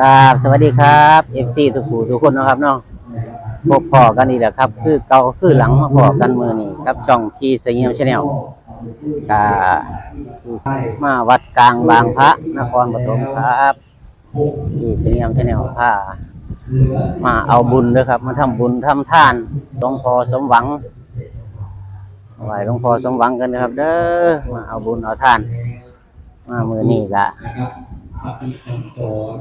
ครับสวัสดีครับเอฟซีทุกผู้ทุกคนนะครับเนาะพบพอกันนี่แหละครับ คือเก่าคือหลังมาพอกันมือนี่ครับช่องทีสยามชาแนลกามาวัดกลางบางพระนครปฐมครับทีสยามชาแนลพามาเอาบุญด้วยครับ มาทำบุญทำทานหลวงพ่อสมหวังไหวหลวงพ่อสมหวังกันนะครับ เด้อมาเอาบุญเอาทาน มามือนี่ละ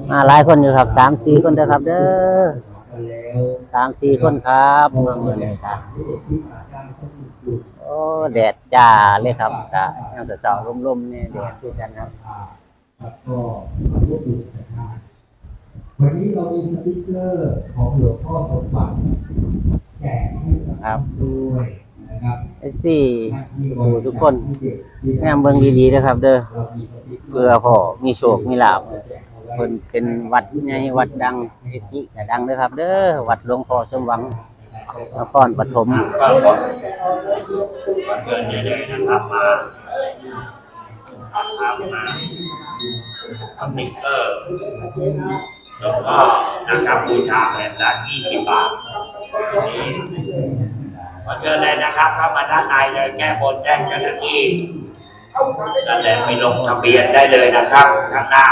มาหลายคนอยู่ครับสามสี่คนเด้อครับ เด้อสามสี่คนครับมาเมื่อนี้ครับโอ้แดดจ้าเลยครับกะยังแต่เช้าร่มๆเนี่ยแดดคือกันครับก็พูดถึงนะครับวันนี้เรามีสติ๊กเกอร์ของหลวงพ่อสมหวังแจกให้กับครับด้วย นะครับไอ้สี่ผู้ทุกคนแนมเบิ่งดีๆนะครับ เด้อเรามีสติ๊กเกอร์เพื่อพ่อมีโชคมีลาภเพิ่นเป็นวัดใหญ่วัดดังเอติก็ดังเด้อครับ เด้อวัดหลวงพ่อสมหวังนครปฐมก็ขอวันเกิดเรื่อยๆนะครับมาทำมาทำติ๊กเกอร์แล้วก็นะครับบูชาแบบละ20 บาทนี่ วันเกิดเลยนะครับเข้ามาด้านในเลยแก้บนแจ้งเจ้าหน้าที่นั่นแหละไปลงทะเบียนได้เลยนะครับข้างหน้า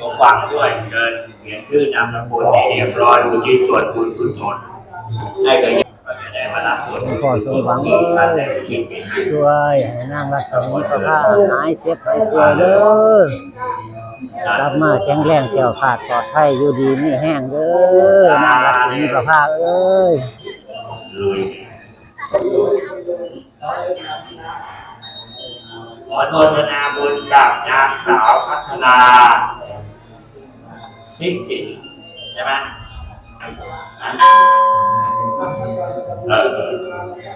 ตรงวังด้วยเชิญเขียนชื่อนามสกุลให้เรียบร้อยอุทิศส่วนบุญกุศลให้กับญาติก็จะได้มารับส่วนหลวงพ่อสมหวังที่ท่านได้คิดเป็นช่วยให้นางรัศมีพระพาหายเจ็บไปป่วยเด้อกลับมาแข็งแรงแก้วขาดปลอดภัยอยู่ดีไมีแห้งเด้อนางรัศมีพระพาเอ้ย ลุยขอโทษนาบุญกับนางสาวพัฒนาสิ้นสินใช่ไหมนั้นเออ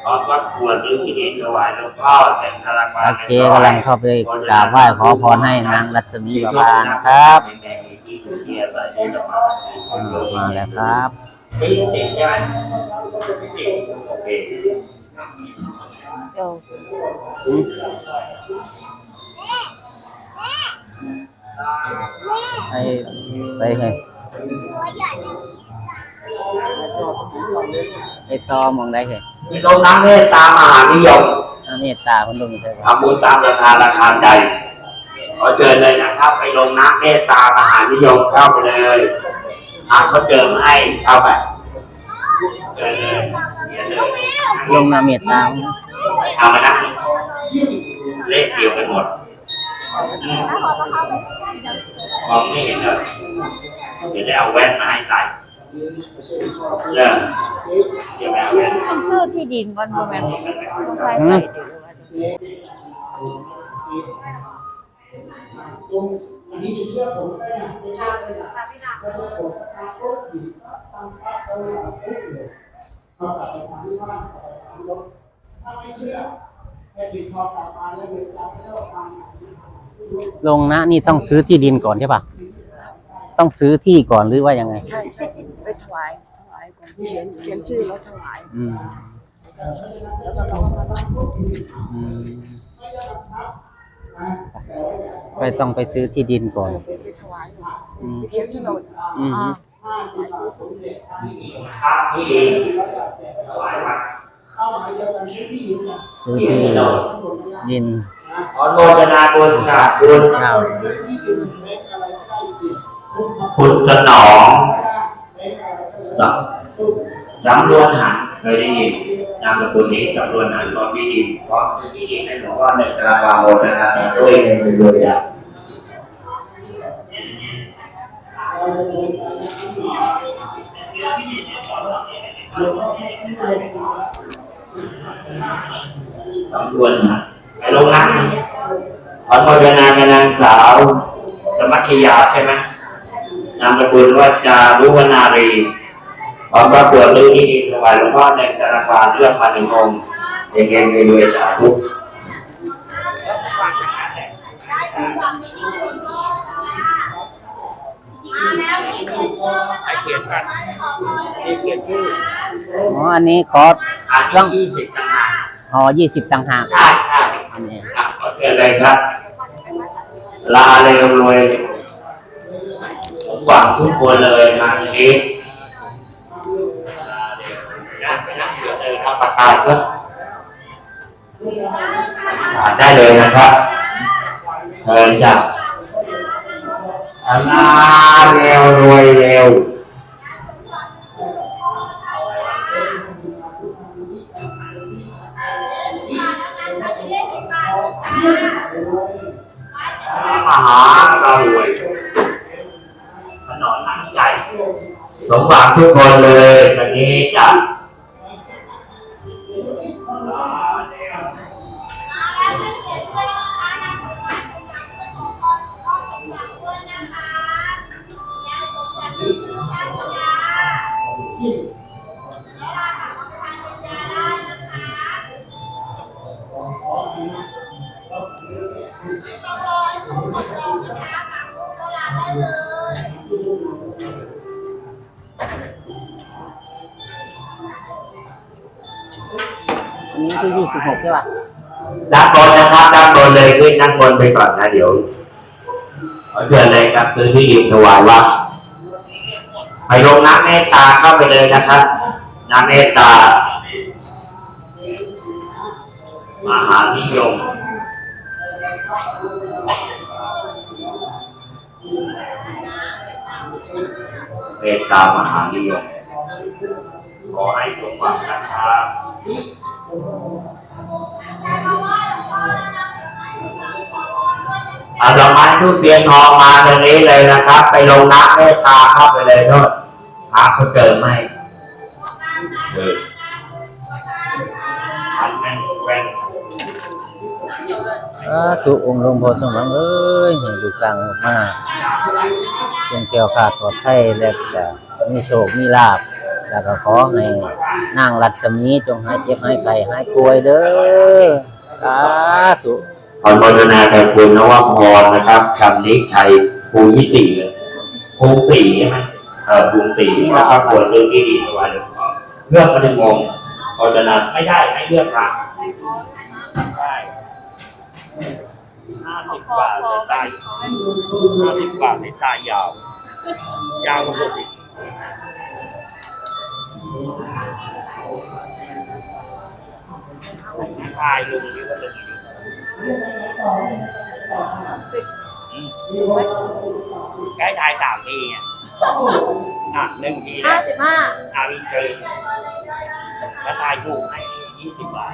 ขอวัดควรหรือที่ดินถวายหลวงพ่อเสร็จธนาคารโอเคกำลังเข้าไปกราบไหว้ขอพรให้นางรัศมีพระพานะครับอ่ามาแล้วครับ ติดติดใช่ไหมติดโอเคให้ไปให้ไอ้ตอมองได้เหรอมีลงน้ำเมตตามหานิยมน้าเมตตาคนลงใช่ไหมทำบุญตามราคาราคาใดขอเชิญเลยนะครับ ไปลงน้ำเมตตามหานิยมเข้าไปเลย อาเขาเจิมให้เข้าไปเชิญเลยเชิญเลยลงน้าเมตตาเอามานะเลขเดียวกันหมดอืมมองไม่เห็นเลยเดี๋ยวได้เอาแว่นมาให้ใส่เริ่มเดี๋ยวไปเอาแว่นมันซื้อที่ดินก่อนโมเมนต์ต้อ งไปใส่เดี๋ยวว่าลงนะนี่ต้องซื้อที่ดินก่อนใช่ปะต้องซื้อที่ก่อนหรือว่ายังไง ใช่ไปถวายถวายก่อนเขียนเขียนชื่อแล้วถวาย อืมแล้วก็ต้องมาต้องอืม ไปต้องไปซื้อที่ดินก่อนไปไปถวายอืมไปเขียนโฉนดอืมอ่าพระที่ดีถวายวัดซื้อที่ดินขอโมทนาบุญกับคุณครับคุณสนองจำรวนหันเคยได้ยิน นามสกุลนี้จำรวนหันตอนวิธีเพราะวิธีให้หลวงพ่อหนึ่งกระวาโมทนาด้วยเงินรวยอะจำรวนหันไปลงนะขอโมทนากับนางสาว สมัครยาใช่ไหมนามสกุลว่าจารุวนารี ขอประกวดเรื่องนี้ดีถวายหลวงพ่อในธนาคารเรื่องมาหนึ่งองค์เองเองไปด้วยสาธุให้เขียนกันให้เขียนชื่ออ๋ออันนี้ขออันที่ยี่สิบต่างหากอ๋อยี่สิบต่างหากใช่ใช่อันนี้ครับขอเชิญเลยครับ ลาเลยรวยหวังทุกคนเลยมาทีนี้ เลยกาศก็อ่าได้เลยนะครับเชิญจ้ะอาลาเร็วรวยเร็วมหาเรารวยถนนหลังใหญ่สมหวังทุกคนเลยวันนี้จะ อันนี้คือยี่สิบหกใช่ป่ะด้านบนนะครับด้านบนเลยขึ้นด้านบนไปก่อนนะเดี๋ยวขอเชิญเลยครับคือที่ดินถวายวัดไปลงน้ำเมตตาเข้าไปเลยนะครับน้ำเมตตามหานิยม เมตตามหานิยมขอให้สมหวังนะครับเอาดอกไม้ทูบเทียนทองมาตรงนี้เลยนะครับ ไปลงน้ำเมตตาเข้าไปเลยโทษพระเขาเจอไหมเอออันนั้นแว่นสาธุองค์หลวงพ่อสมหวังเอ้ยให้ลูสร้างมาก จงแก้วขาดปลอดภัยและจะมีโชคมีลาภแล้วก็ขอให้นางรัศมีจงหายเจ็บหายไข้หายป่วยเด้อสาธุขอโมทนากับคุณนวพรนะครับคำนี้ชัยภูมิสี่เลยภูมิสี่ใช่ไหมเออภูมิสี่นะครับควรซื้อที่ดินถวายหลวงพ่อเลือกมาหนึ่งองค์โมทนาไม่ได้ให้เลือกพระได้ ห้าสิบบาทในตายห้าสิบบาทในตายยาว ยาวกว่าปกติทายลุงนี่ก็ลงอยู่ใกล้ทายสามทีไงอะหนึ่งทีห้าแล้วสิบห้าอาวินเจอแล้วทายถูกให้ยี่สิบบาท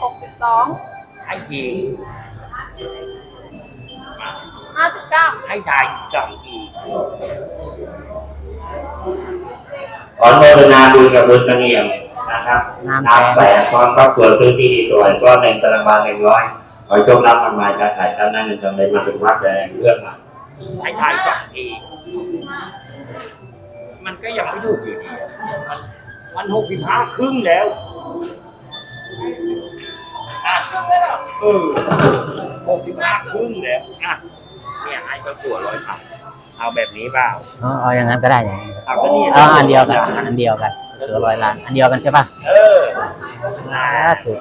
หกสิบสองให้ที ห้าสิบเก้าให้ทายสองทีขอโมทนาบุญกับบุญเสงี่ยมนะครับน้ำน้ำแสแสงงพร้อมครอบครัวซื้อที่ดินด้วยก็ในตารางวาหนึ่งร้อยขอโชครับมันมาการขายท่านนั้นจำได้มาถึงวัดแดงเรื่องมาให้ทายสองทีมันก็ยังไม่ถูกอยู่ดีอะมันมันหกสิบห้าครึ่งแล้วอะเออหกสิบห้าครึ่งแล้วอะ เนี่ยให้ก็ตัวร้อยคำเอาแบบนี้เปล่าเอาเอาอย่างนั้นก็ได้อย่างนั้นเอาก็นี่เอาอันเดียวกันอันเดียวกันเสือร้อยล้าน อันเดียวกันใช่ป่ะเออนะสาธุ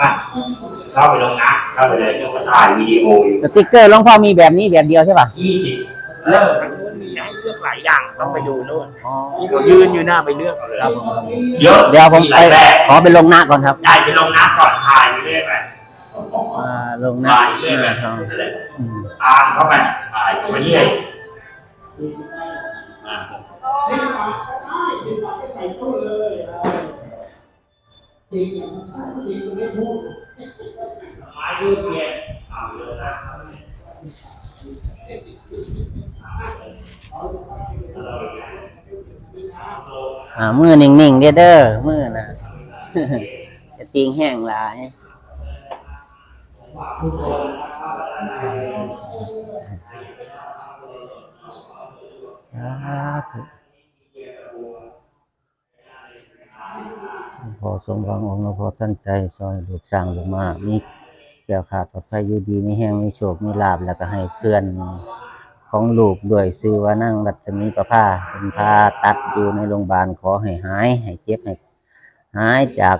อะเข้าไปลงนะเข้าไปเลยก็ถ่ายวิดีโออยู่สติ๊กเกอร์หลวงพ่อมีแบบนี้แบบเดียวใช่ป่ะยี่สิบเออมันมีให้เลือกหลายอย่างต้องไปดูนู่นอ๋อผมยืนอยู่หน้าไปเลือกเอาเลยครับผมเยอะเดี๋ยวผมหไปลายแบบขอไปลงหน้าก่อนครับได้ไปลงน้ำก่อนถ่ายไปเรื่อยไป อ่าลงหน้าถ่ายเรื่อยไปอืมตามเข้าไปถ่ายเข้าไปเรื่อยอะไม้ยืดเทียนเอาเลยนะอ่ามือนิ่งๆเด้อเด้อมือน่ะจะติงแห้งหลาย สาธุพอสมหวังองค์หลวพอท่านใจซอยลูกสร้างลงมามีแก้วขาดปลอดภัยอยู่ดีมีแห้งมีโชคมีลาบแล้วก็ให้เพื่อนของลูกด้วยซื้อว่านั่งรัศมีประภาเป็นพาตัดอยู่ในโรงพยาบาลขอให้หาย ให้เจ็บให้หายจาก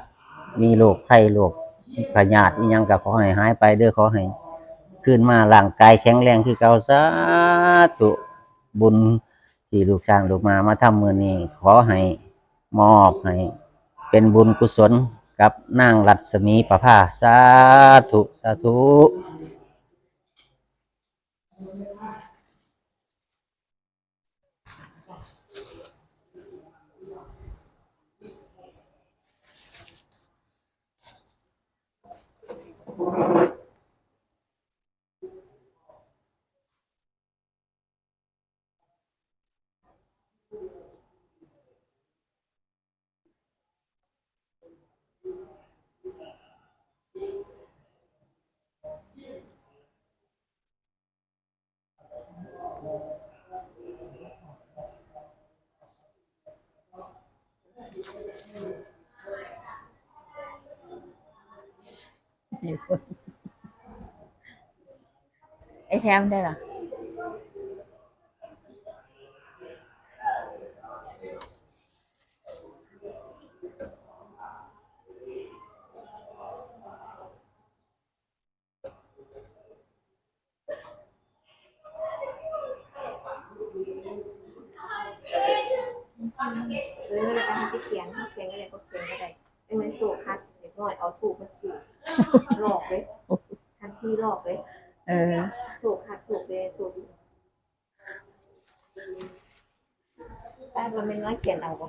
มีโรคไข้โรค ขยาธิอีหยังก็ขอให้หายไปเด้อขอให้ขึ้นมาร่างกายแข็งแรงคือเก่าสาธุบุญที่ลูกช้างลูกมามาทำมือนี้ขอให้มอบให้เป็นบุญกุศลกับนางรัศมีประภาสาธุสาธุ ไอ้แทมได้เหรอเออแล้วก็ให้เขียนเขียนก็ได้ก็เขียนก็ได้เป็นเหมือนสูคัดเด็กน้อยเอกมาถูก หลอกเลยทันทีหลอกเลยเออสูคัดสูกเลยสูกแต่มันเป็นน้อยเขียนเอาปะ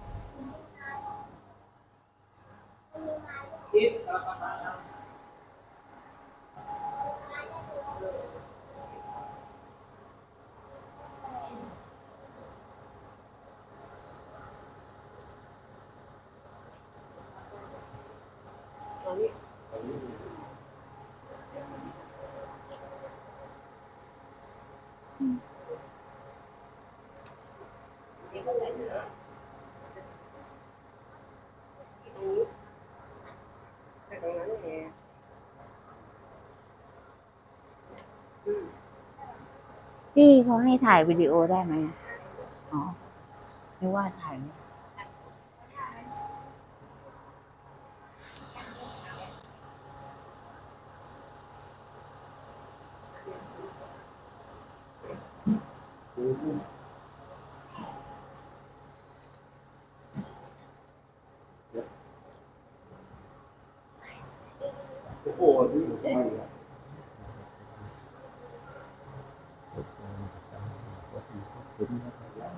ดี พี่เขาให้ถ่ายวิดีโอได้ไหมอ๋อไม่ว่าถ่าย ไม่ได้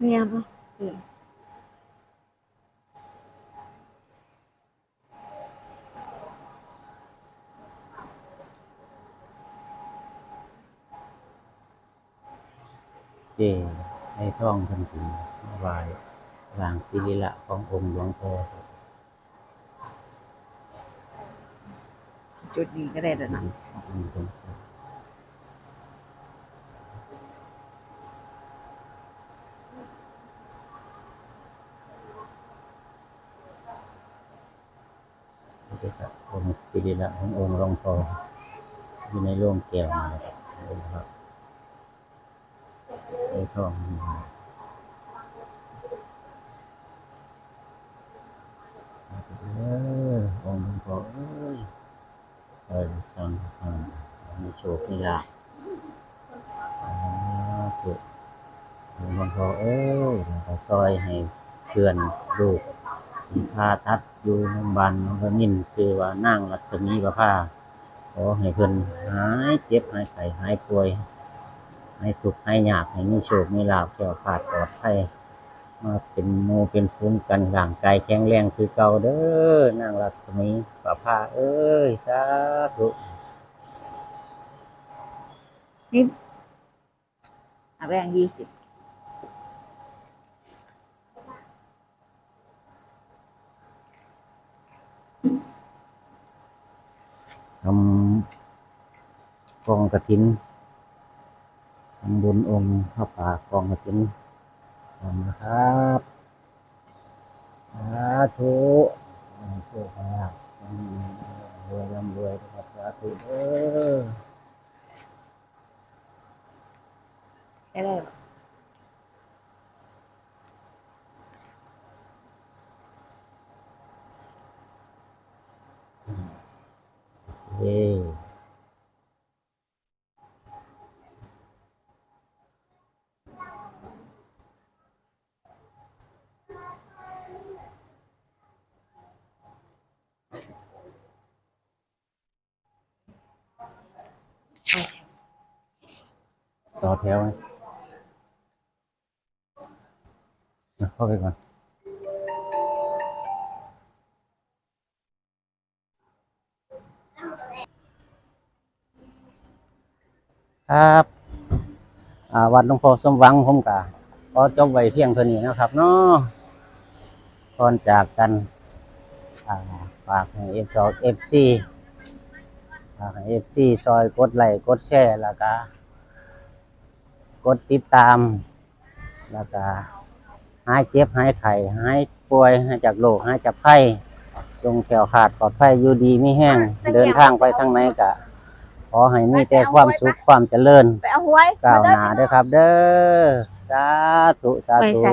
เนี่ยปะเออเจให้ท่องทันทีวายวางศิลิละขององค์หลวงพ่อครับจุดนี้ก็ได้แล้วนะองค์หลวงพ่อเดี๋ยวครับองค์ศิริละขององค์หลวงพ่ออยู่ในโรงแก้วนะครับนี่นะครับไอ้ ทองนี่นะครับเออองค์หลวงพ่อเอ้ยใส่ทางทางมีโชคมีลาภอ่าถูกหลวงพ่อเอ้ยหลวงพ่อซอยให้เพื่อนลูมีพาทัดอยู่โรงพยาบาลน้องกมินคือว่านั่งรัศมีประภาขอให้เพิ่นหายเจ็บหายไข้หายป่วย ให้สุขให้ยากให้มีโชคมีลาภแก้วขาดปลอดภัยมาเป็นโมเป็นฟุ้งกันร่างกายแข็งแรงคือเก่าเด้อนางรัศมีประภาเอ้ยสาธุนี่เอาแบงค์ยี่สิบทำกองกระถิน ทำบุญองค์พระป่ากองกระถินทำนะครับสาธุโชคลาภรวยร่ำรวยนะครับสาธุเออได้เลยเย้ อแถวไหมเข้าไปก่อนครับวัดหลวงพ่อสมหวังผมกะขอจบไว้เพียงเท่านี้นะครับเนาะก่อนจากกันอ่าฝากให้เอฟสองเอฟซีฝากให้เอฟซีซอยกดไลค์กดแชร์แล้วก็ กดติดตาม แล้วก็หายเจ็บหายไข้หายป่วยหายจากโรคหายจากไข้จงแขวขาดปลอดภัยอยู่ดีไม่แห้งเดินทางไปทางไหนกะขอให้มีแต่ความสุขความเจริญไปเอาหวยก้าวหน้าเด้อครับ เด้อสาธุสาไม่ธุใช่